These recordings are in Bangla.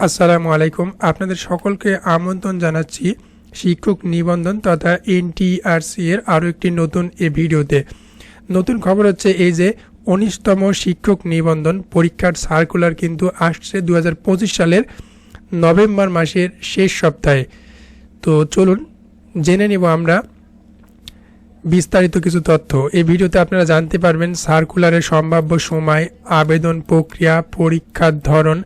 আসসালামু আলাইকুম। আপনাদের সকলকে আমন্ত্রণ জানাচ্ছি শিক্ষক নিবন্ধন তথা এনটিআরসি এর আরও একটি নতুন এ ভিডিওতে। নতুন খবর হচ্ছে এই যে উনিশতম শিক্ষক নিবন্ধন পরীক্ষার সার্কুলার কিন্তু আসছে দু হাজার পঁচিশ সালের নভেম্বর মাসের শেষ সপ্তাহে। তো চলুন, জেনে নিব আমরা বিস্তারিত কিছু তথ্য। এই ভিডিওতে আপনারা জানতে পারবেন সার্কুলারের সম্ভাব্য সময়, আবেদন প্রক্রিয়া, পরীক্ষার ধরন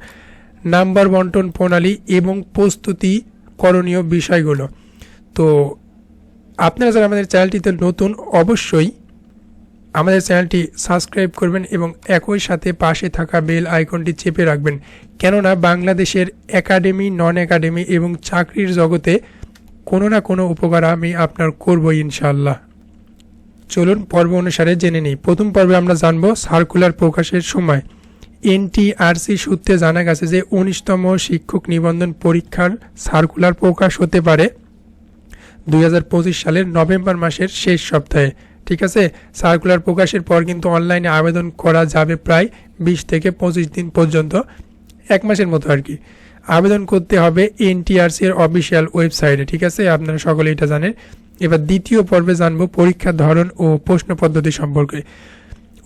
নাম্বার বন্টন প্রণালী এবং প্রস্তুতি করণীয় বিষয়গুলো। তো আপনারা যারা আমাদের চ্যানেলটিতে নতুন, অবশ্যই আমাদের চ্যানেলটি সাবস্ক্রাইব করবেন এবং একই সাথে পাশে থাকা বেল আইকনটি চেপে রাখবেন। কেননা বাংলাদেশের একাডেমি নন একাডেমি এবং চাকরির জগতে কোনো না কোনো উপকার আমি আপনার করব ইনশাল্লাহ চলুন পর্ব অনুসারে জেনে নিই। প্রথম পর্বে আমরা জানব সার্কুলার প্রকাশের সময়। এনটিআরসি সূত্রে জানা গেছে যে উনিশতম শিক্ষক নিবন্ধন পরীক্ষার সার্কুলার প্রকাশ হতে পারে দুই হাজার পঁচিশ সালের নভেম্বর মাসের শেষ সপ্তাহে। ঠিক আছে? সার্কুলার প্রকাশের পর কিন্তু অনলাইনে আবেদন করা যাবে প্রায় বিশ থেকে পঁচিশ দিন পর্যন্ত, এক মাসের মতো আর কি। আবেদন করতে হবে এনটিআরসি এর অফিসিয়াল ওয়েবসাইটে। ঠিক আছে? আপনারা সকলে এটা জানেন। এবার দ্বিতীয় পর্বে জানব পরীক্ষার ধরন ও প্রশ্ন পদ্ধতি সম্পর্কে।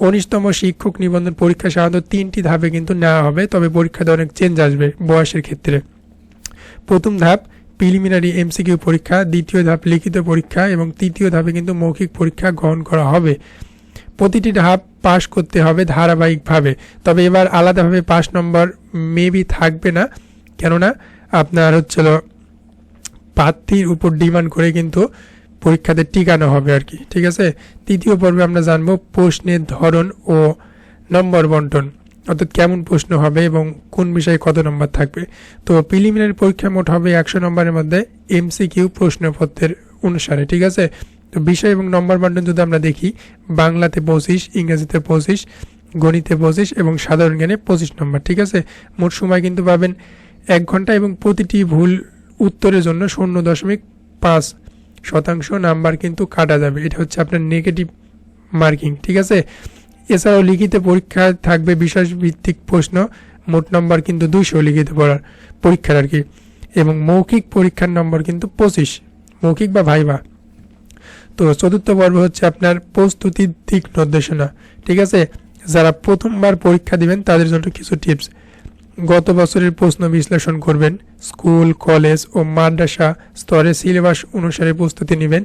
উনিশতম শিক্ষক নিবন্ধন পরীক্ষা সাধারণত তিনটি ধাপে কিন্তু নেওয়া হবে, তবে পরীক্ষাতে অনেক চেঞ্জ আসবে বয়সের ক্ষেত্রে। প্রথম ধাপ প্রিলিমিনারি এমসিকিউ পরীক্ষা, দ্বিতীয় ধাপ, লিখিত পরীক্ষা এবং তৃতীয় ধাপে কিন্তু মৌখিক পরীক্ষা গ্রহণ করা হবে। প্রতিটি ধাপ পাশ করতে হবে ধারাবাহিকভাবে, তবে এবার আলাদাভাবে পাশ নম্বর মেবি থাকবে না, কেননা আপনার হচ্ছিল প্রার্থীর উপর ডিমান্ড করে কিন্তু পরীক্ষাতে টিকানো হবে আর কি, ঠিক আছে? তৃতীয় পর্বে আমরা জানব প্রশ্নের ধরন ও নম্বর বন্টন, অর্থাৎ কেমন প্রশ্ন হবে এবং কোন বিষয়ে কত নম্বর থাকবে। তো প্রিলিমিনারি পরীক্ষা মোট হবে একশো নম্বরের মধ্যে এমসিকিউ প্রশ্নপত্রের অনুসারে, ঠিক আছে? তো বিষয় এবং নম্বর বন্টন যদি আমরা দেখি, বাংলাতে পঁচিশ, ইংরেজিতে পঁচিশ, গণিতে পঁচিশ এবং সাধারণ জ্ঞানে পঁচিশ নম্বর, ঠিক আছে? মোট সময় কিন্তু পাবেন এক ঘণ্টা এবং প্রতিটি ভুল উত্তরের জন্য শূন্য দশমিক পাঁচ শতাংশ নাম্বার কিন্তু কাটা যাবে। এটা হচ্ছে আপনার নেগেটিভ মার্কিং ঠিক আছে? এছাড়াও লিখিত পরীক্ষা থাকবে বিষয় ভিত্তিক প্রশ্ন, মোট নম্বর কিন্তু দুইশো লিখিত পড়ার পরীক্ষার আর কি। এবং মৌখিক পরীক্ষার নম্বর কিন্তু পঁচিশ, মৌখিক বা ভাইবা। তো চতুর্থ পর্ব হচ্ছে আপনার প্রস্তুতির দিক নির্দেশনা, ঠিক আছে? যারা প্রথমবার পরীক্ষা দিবেন, তাদের জন্য কিছু টিপস গত বছরের প্রশ্ন বিশ্লেষণ করবেন। স্কুল, কলেজ ও মাদ্রাসা স্তরে সিলেবাস অনুসারে প্রস্তুতি নেবেন।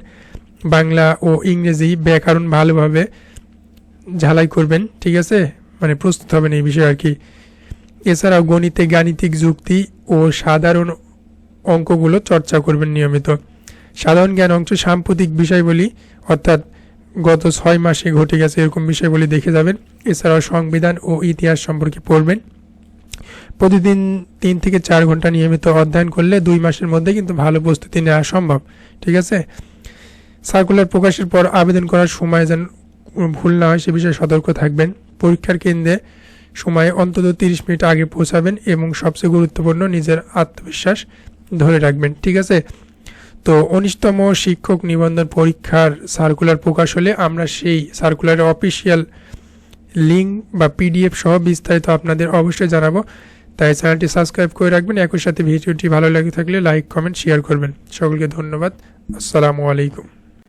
বাংলা ও ইংরেজি ব্যাকরণ ভালোভাবে ঝালাই করবেন, ঠিক আছে? মানে প্রস্তুত হবেন এই বিষয়ে আর কি। এছাড়াও গণিতে গাণিতিক যুক্তি ও সাধারণ অঙ্কগুলো চর্চা করবেন নিয়মিত। সাধারণ জ্ঞান অংশ সাম্প্রতিক বিষয়বলি, অর্থাৎ গত ছয় মাসে ঘটে গেছে এরকম বিষয়গুলি দেখে যাবেন। এছাড়াও সংবিধান ও ইতিহাস সম্পর্কে পড়বেন। প্রতিদিন তিন থেকে চার ঘণ্টা নিয়মিত অধ্যয়ন করলে দুই মাসের মধ্যে কিন্তু ভালো প্রস্তুতি নেওয়া সম্ভব, ঠিক আছে? সার্কুলার প্রকাশের পর আবেদন করার সময় যেন ভুল না হয় সে বিষয়ে সতর্ক থাকবেন। পরীক্ষার কেন্দ্রে সময়ে অন্তত তিরিশ মিনিট আগে পৌঁছাবেন এবং সবচেয়ে গুরুত্বপূর্ণ নিজের আত্মবিশ্বাস ধরে রাখবেন, ঠিক আছে? তো উনিশতম শিক্ষক নিবন্ধন পরীক্ষার সার্কুলার প্রকাশ হলে আমরা সেই সার্কুলারের অফিসিয়াল লিঙ্ক বা পিডিএফ সহ বিস্তারিত আপনাদের অবশ্যই জানাব। তাই চ্যানেলটি সাবস্ক্রাইব করে রাখবেন। একই সাথে ভিডিওটি ভালো লাগে থাকলে লাইক, কমেন্ট শেয়ার করবেন। সকলকে ধন্যবাদ। আসসালামু আলাইকুম।